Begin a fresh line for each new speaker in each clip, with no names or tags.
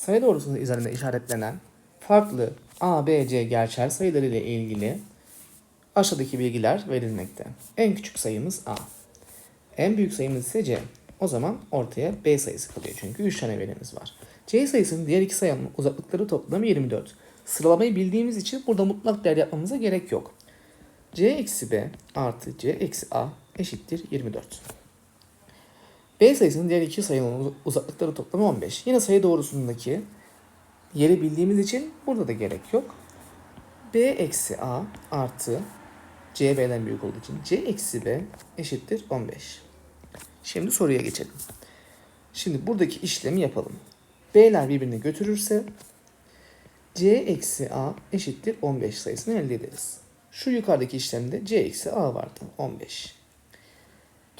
sayı doğrusu üzerinde işaretlenen farklı A, B, C gerçel sayıları ile ilgili aşağıdaki bilgiler verilmekte. En küçük sayımız A. En büyük sayımız ise C. O zaman ortaya B sayısı kalıyor çünkü 3 tane verimiz var. C sayısının diğer iki sayının uzaklıkları toplamı 24. Sıralamayı bildiğimiz için burada mutlak değer yapmamıza gerek yok. C eksi B artı C eksi A eşittir 24. B sayısının diğer iki sayının uz- uzaklıkları toplamı 15. Yine sayı doğrusundaki yeri bildiğimiz için burada da gerek yok. B eksi A artı C B'den büyük olduğu için C eksi B eşittir 15. Şimdi soruya geçelim. Şimdi buradaki işlemi yapalım. B'ler birbirini götürürse C eksi A eşittir 15 sayısını elde ederiz. Şu yukarıdaki işlemde C eksi A vardı 15.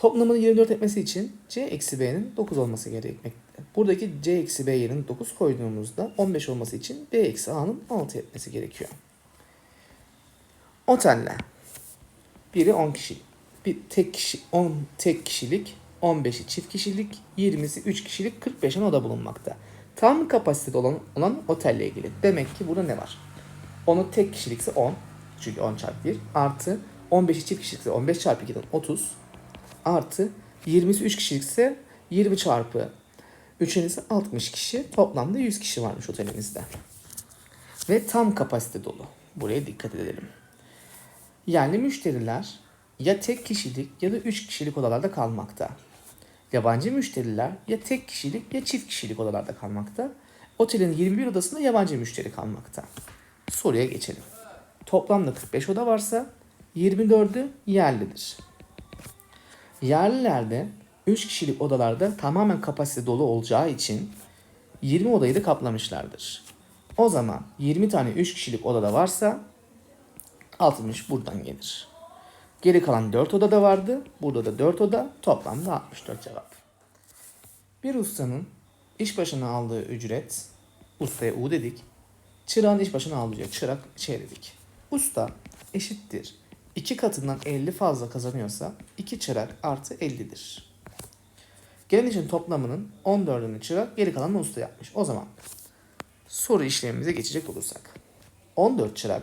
Toplamını 24 etmesi için C eksi B'nin 9 olması gerekmekte. Buradaki C eksi B yerine 9 koyduğumuzda 15 olması için B eksi A'nın 6 etmesi gerekiyor. Oteller. Biri 10 kişi. Bir tek kişi 10 tek kişilik, 15'i çift kişilik, 20'si 3 kişilik, 45 oda bulunmakta. Tam kapasitede olan, olan otelle ilgili. Demek ki burada ne var? Onu tek kişilikse 10. Çünkü 10 çarpı 1. Artı 15'i çift kişilikse 15 çarpı 2'den 30. Artı 20'si 3 kişilikse 20 çarpı 3'ün ise 60 kişi. Toplamda 100 kişi varmış otelimizde. Ve tam kapasite dolu. Buraya dikkat edelim. Yani müşteriler ya tek kişilik ya da 3 kişilik odalarda kalmakta. Yabancı müşteriler ya tek kişilik ya çift kişilik odalarda kalmakta. Otelin 21 odasında yabancı müşteri kalmakta. Soruya geçelim. Toplamda 45 oda varsa 24'ü yerlidir. Yerlilerde 3 kişilik odalarda tamamen kapasite dolu olacağı için 20 odayı da kaplamışlardır. O zaman 20 tane 3 kişilik odada varsa 60 buradan gelir. Geri kalan 4 oda da vardı. Burada da 4 oda. Toplamda 64 cevap. Bir ustanın iş başına aldığı ücret, ustaya U dedik. Çırağın iş başına aldığı ücret, çırak şey dedik. Usta eşittir. 2 katından 50 fazla kazanıyorsa 2 çırak artı 50'dir. Gelen işin toplamının 14'ünü çırak, geri kalanını usta yapmış. O zaman soru işlemimize geçecek olursak. 14 çırak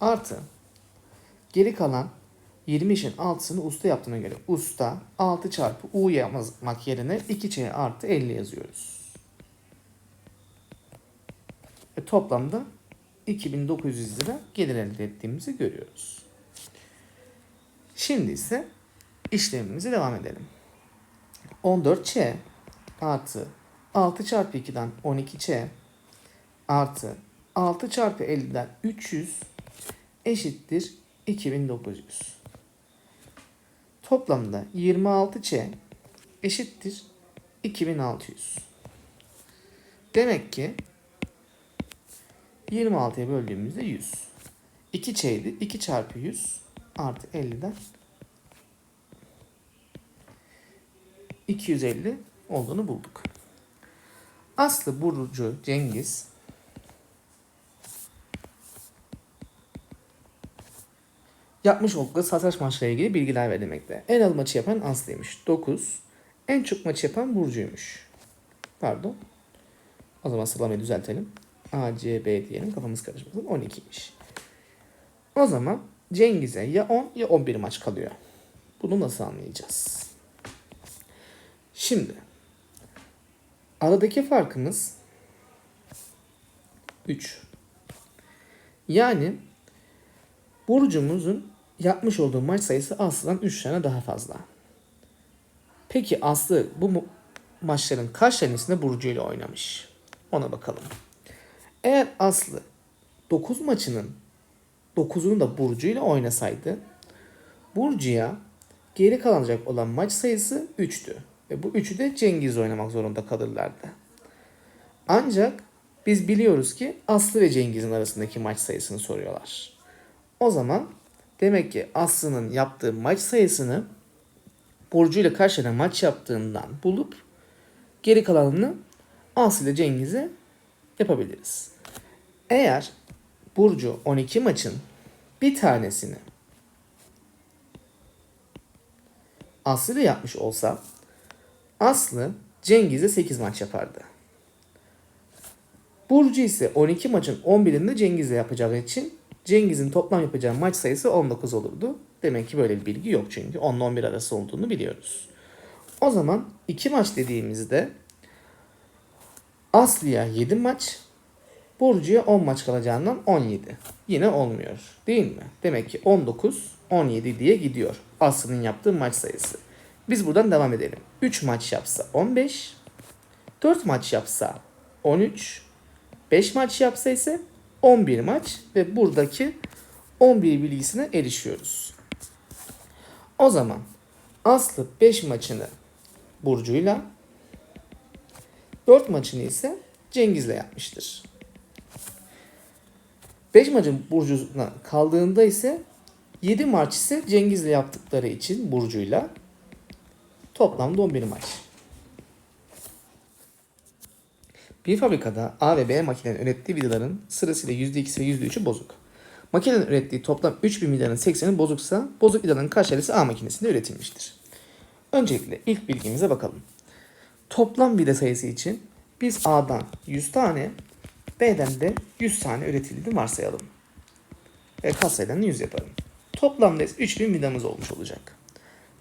artı geri kalan 20 işin altısını usta yaptığına göre usta 6 çarpı U yazmak yerine 2C artı 50 yazıyoruz. Ve toplamda 2900 lira gelir elde ettiğimizi görüyoruz. Şimdi ise işlemimize devam edelim. 14C artı 6 çarpı 2'den 12C artı 6 çarpı 50'den 300 eşittir 2900. Toplamda 26C eşittir 2600. Demek ki 26'ya böldüğümüzde 100. 2C'ydi. 2 çarpı 100 artı 50'den 250 olduğunu bulduk. Aslı Burcu Cengiz yapmış oldukları satranç maçlarıyla ilgili bilgiler verilmekte. En az maçı yapan Aslı'ymış. 9. En çok maçı yapan Burcu'ymuş. Pardon. O zaman sıralamayı düzeltelim. A, C, B diyelim kafamız karışmasın. 12'ymiş. O zaman Cengiz'e ya 10 ya 11 maç kalıyor. Bunu nasıl anlayacağız? Şimdi aradaki farkımız 3. Yani Burcumuzun yapmış olduğu maç sayısı Aslı'dan 3 tane daha fazla. Peki Aslı bu maçların kaç tanesinde Burcu ile oynamış? Ona bakalım. Eğer Aslı 9 maçının 9'unu da Burcu ile oynasaydı Burcu'ya geri kalacak olan maç sayısı 3'tü. Ve bu 3'ü de Cengiz oynamak zorunda kalırlardı. Ancak biz biliyoruz ki Aslı ve Cengiz'in arasındaki maç sayısını soruyorlar. O zaman demek ki Aslı'nın yaptığı maç sayısını Burcu ile kaç maç yaptığından bulup geri kalanını Aslı ile Cengiz'e yapabiliriz. Eğer Burcu 12 maçın bir tanesini Aslı ile yapmış olsa Aslı Cengiz'e 8 maç yapardı. Burcu ise 12 maçın 11'inde Cengiz'le yapacağı için Cengiz'in toplam yapacağı maç sayısı 19 olurdu. Demek ki böyle bir bilgi yok çünkü 10 ile 11 arası olduğunu biliyoruz. O zaman 2 maç dediğimizde Aslı'ya 7 maç, Burcu'ya 10 maç kalacağından 17. Yine olmuyor değil mi? Demek ki 19, 17 diye gidiyor Aslı'nın yaptığı maç sayısı. Biz buradan devam edelim. 3 maç yapsa 15, 4 maç yapsa 13, 5 maç yapsa ise 11 maç ve buradaki 11 bilgisine erişiyoruz. O zaman Aslı 5 maçını Burcu'yla 4 maçını ise Cengiz'le yapmıştır. 5 maçın Burcu'na kaldığında ise 7 maç ise Cengiz'le yaptıkları için Burcu'yla toplamda 11 maç. Bir fabrikada A ve B makinenin ürettiği vidaların sırasıyla %2 ve %3'ü bozuk. Makinenin ürettiği toplam 3000 vidanın 80'i bozuksa bozuk vidanın kaç tanesi A makinesinde üretilmiştir? Öncelikle ilk bilgimize bakalım. Toplam vida sayısı için biz A'dan 100 tane, B'den de 100 tane üretildiğini varsayalım. Ve katsayılarını 100 yapalım. Toplamda 3000 vidamız olmuş olacak.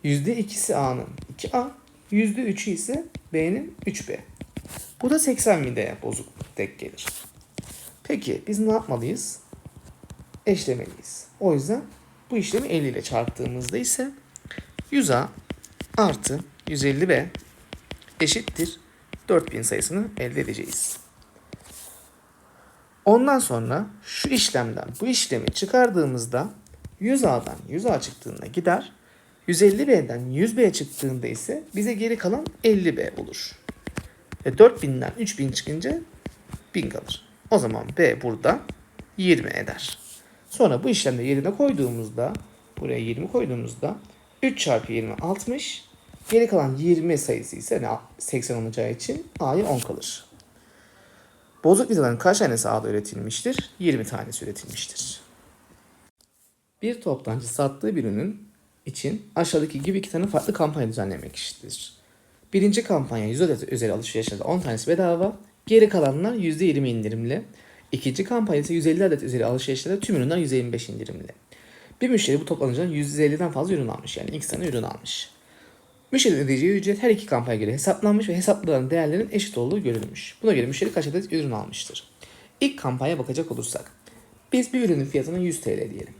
%2'si A'nın 2A, %3'ü ise B'nin 3B. Bu da 80 vidaya bozukluk denk gelir. Peki biz ne yapmalıyız? Eşlemeliyiz. O yüzden bu işlemi 50 ile çarptığımızda ise 100A artı 150B eşittir 4000 sayısını elde edeceğiz. Ondan sonra şu işlemden bu işlemi çıkardığımızda 100A'dan 100A çıktığında gider. 150B'den 100B çıktığında ise bize geri kalan 50B olur. Ve 4000'den 3000 çıkınca 1000 kalır. O zaman B burada 20 eder. Sonra bu işlemde yerine koyduğumuzda buraya 20 koyduğumuzda 3 çarpı 20 60 geri kalan 20 sayısı ise ne 80 olacağı için A'ya 10 kalır. Bozuk vidaların kaç tanesi A'da üretilmiştir? 20 tanesi üretilmiştir. Bir toptancı sattığı bir ürünün için aşağıdaki gibi iki tane farklı kampanya düzenlemek işidir. Birinci kampanya 100 adet özel alışverişlerde 10 tanesi bedava, geri kalanlar %20 indirimli. İkinci kampanya ise 150 adet özel alışverişlerde tüm ürünler %25 indirimli. Bir müşteri bu toplanıcıdan %50'den fazla ürün almış yani iki tane ürün almış. Müşterinin ödeyeceği ücret her iki kampanya göre hesaplanmış ve hesaplanan değerlerin eşit olduğu görülmüş. Buna göre müşteri kaç adet ürün almıştır? İlk kampanya bakacak olursak. Biz bir ürünün fiyatını 100 TL diyelim.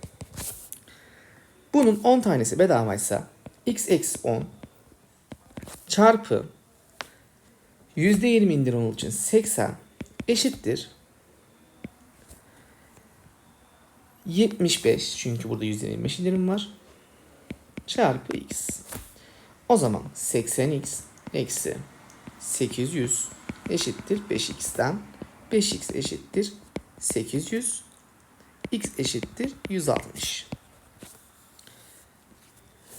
Bunun 10 tanesi bedavaysa x eksi 10 çarpı %20 indirim olduğu için 80 eşittir 75 çünkü burada %25 indirim var çarpı x. O zaman 80x eksi 800 eşittir 5x'ten 5x eşittir 800 x eşittir 160.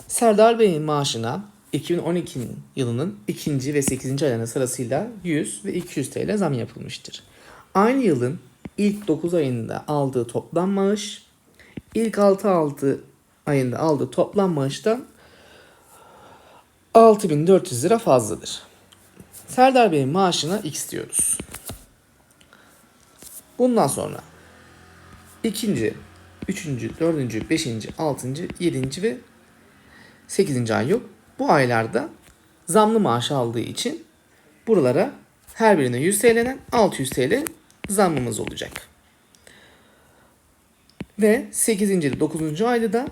Serdar Bey'in maaşına 2012 yılının ikinci ve 8. aylarına sırasıyla 100 ve 200 TL zam yapılmıştır. Aynı yılın ilk 9 ayında aldığı toplam maaş, ilk 6 aldığı ayında aldığı toplam maaştan 6400 lira fazladır. Serdar Bey'in maaşına X diyoruz. Bundan sonra ikinci, üçüncü, dördüncü, beşinci, altıncı, yedinci ve sekizinci ay yok. Bu aylarda zamlı maaş aldığı için buralara her birine 100 TL'den 600 TL zammımız olacak. Ve 8. ile 9. ayda da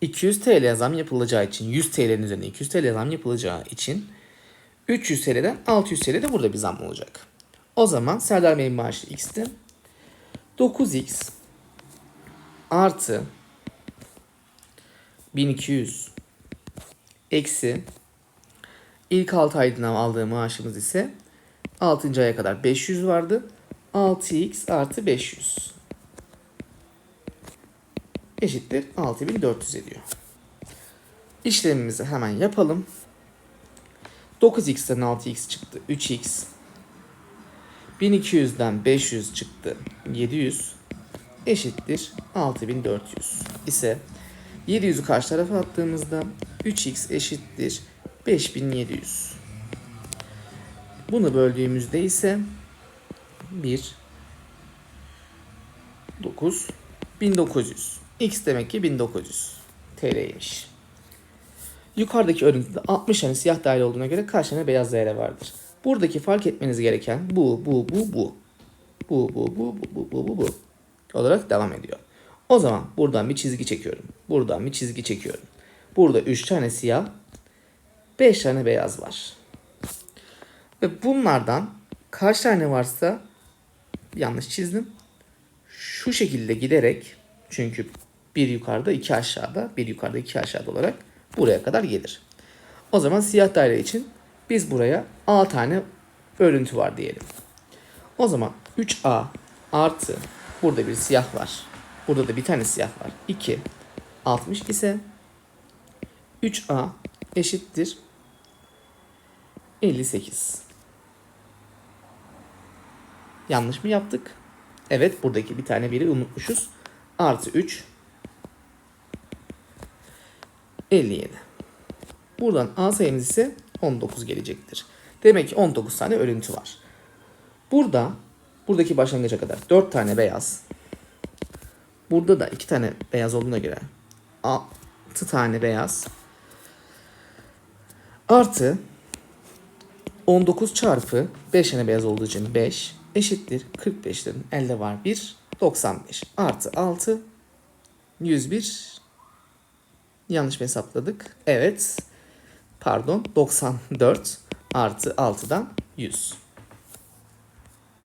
200 TL zam yapılacağı için 100 TL'nin üzerine 200 TL zam yapılacağı için 300 TL'den 600 TL de burada bir zam olacak. O zaman Serdar Bey'in maaşı X'ti. 9X artı 1200 eksi ilk 6 aydan aldığı maaşımız ise 6. aya kadar 500 vardı. 6x artı 500 eşittir 6400 ediyor. İşlemimizi hemen yapalım. 9x'ten 6x çıktı 3x. 1200'den 500 çıktı 700 eşittir 6400 ise 700'ü karşı tarafa attığımızda 3x eşittir 5700. Bunu böldüğümüzde ise 1 9 1900. X demek ki 1900 TL'ymiş. Yukarıdaki örüntüde 60 tane siyah daire olduğuna göre kaç tane beyaz daire vardır? Buradaki fark etmeniz gereken bu, bu, bu. Bu, bu, bu, bu, bu, bu, bu, bu. Olarak devam ediyor. O zaman buradan bir çizgi çekiyorum. Buradan bir çizgi çekiyorum. Burada 3 tane siyah, 5 tane beyaz var. Ve bunlardan kaç tane varsa yanlış çizdim. Şu şekilde giderek çünkü bir yukarıda iki aşağıda bir yukarıda iki aşağıda olarak buraya kadar gelir. O zaman siyah daire için biz buraya A tane örüntü var diyelim. O zaman 3A artı burada bir siyah var. Burada da bir tane siyah var. 2 60 ise 3A eşittir 58. Yanlış mı yaptık? Evet buradaki bir tane biri unutmuşuz. Artı 3 57. Buradan A sayımız ise 19 gelecektir. Demek ki 19 tane örüntü var. Burada buradaki başlangıca kadar 4 tane beyaz. Burada da 2 tane beyaz olduğuna göre 6 tane beyaz. Artı 19 çarpı 5 tane beyaz olduğu için 5 eşittir 45'lerin elde var 1 95 artı 6 101 yanlış mı hesapladık? Evet pardon 94 artı 6'dan 100.